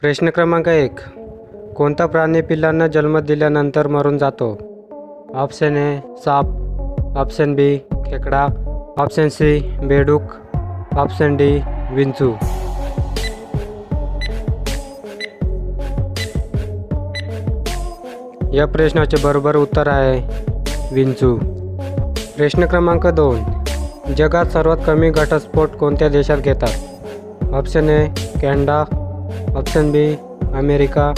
प्रश्न क्रमांक एक. कोणता प्राणी पिल्लांना जन्म दिल्यानंतर मरून जातो? ऑप्शन ए साप. ऑप्शन बी खेकडा. ऑप्शन सी बेडूक. ऑप्शन डी विंचू. या प्रश्नाचे बरोबर उत्तर आहे विंचू. प्रश्न क्रमांक दोन. जगात सर्वात कमी घटस्फोट कोणत्या देशात घेतात? Option A Canada. Option B America.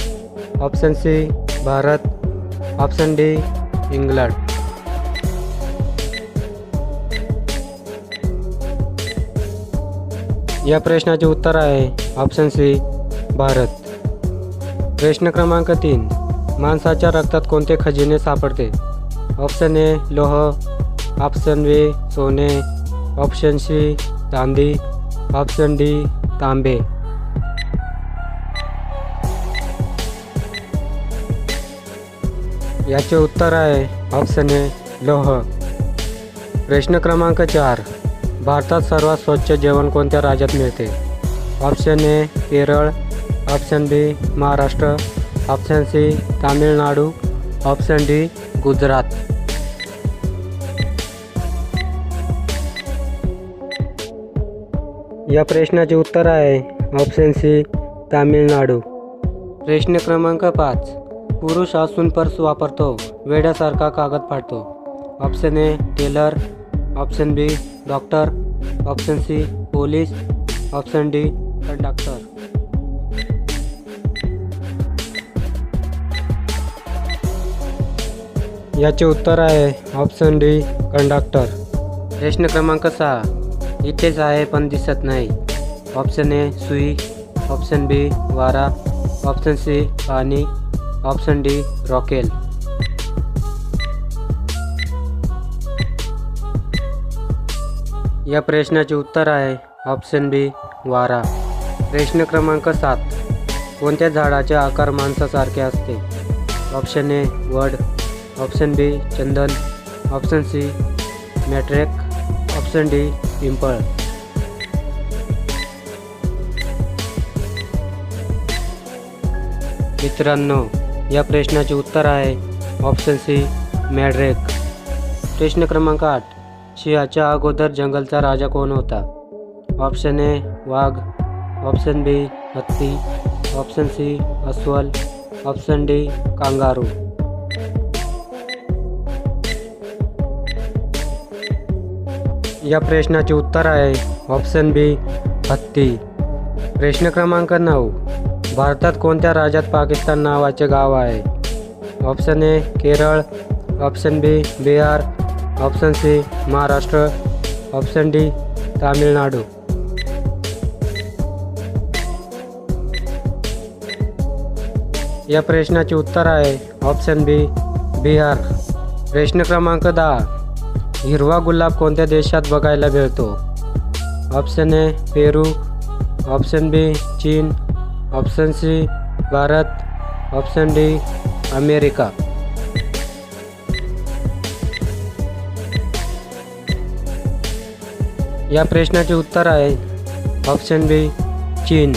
Option C Bharat. Option D England. या प्रश्नाचे उत्तर आहे ऑप्शन सी भारत. प्रश्न क्रमांक तीन माणसाच्या रक्तात कोणते खजिने सापडते? ऑप्शन ए लोह. ऑप्शन बी सोने. ऑप्शन सी चांदी. ऑप्शन डी तांबे. याचे उत्तर आहे ऑप्शन ए लोह. प्रश्न क्रमांक चार. भारतात सर्वात स्वच्छ जेवण कोणत्या राज्यात मिळते? Option A Kerala option B Maharashtra option C Tamil Nadu option D Gujarat. या प्रश्नाचे उत्तर आहे ऑप्शन सी तामिळनाडू. प्रश्न क्रमांक पाच. पुरुष असून पर्स वापरतो. वेड्यासारखा कागद फाडतो. Option A tailor option B doctor option C police option D conductor याचे उत्तर आहे ऑप्शन डी कंडक्टर प्रश्न क्रमांक सहा. इथेच आहे पण दिसत नाही. ऑप्शन ए सुई. ऑप्शन बी वारा. ऑप्शन सी पाणी. ऑप्शन डी रॉकेल. या प्रश्नाचे उत्तर आहे ऑप्शन बी वारा. प्रश्न क्रमांक सात. कोणत्या झाडाचे आकार माणसासारखे असते? ऑप्शन ए वड. ऑप्शन बी चंदन. ऑप्शन सी मॅट्रेक. ऑप्शन डी पिंपळ. मित्रांनो या प्रश्नाचे उत्तर आहे. ऑप्शन सी मॅड्रेक प्रश्न क्रमांक आठ सिंहाच्या अगोदर जंगलचा राजा कोण होता? Option A Wagh. Option B हत्ती. ऑप्शन सी अस्वल. Option D kangaroo. या प्रश्नाचे उत्तर आहे. ऑप्शन बी हत्ती. प्रश्न क्रमांक नऊ भारतात कोणत्या राज्यात पाकिस्तान नावाचे गाव आहे? Option A Kerala. Option B Bihar. Option C Maharashtra. Option D Tamil Nadu. या प्रश्नाचे उत्तर आहे ऑप्शन बी बिहार. प्रश्न क्रमांक दहा. हिरवा गुलाब कोणत्या देशात बघायला मिळतो? Option A Peru. Option B चीन. Option C Bharat option D America या प्रश्नाचे उत्तर आहे. ऑप्शन बी चीन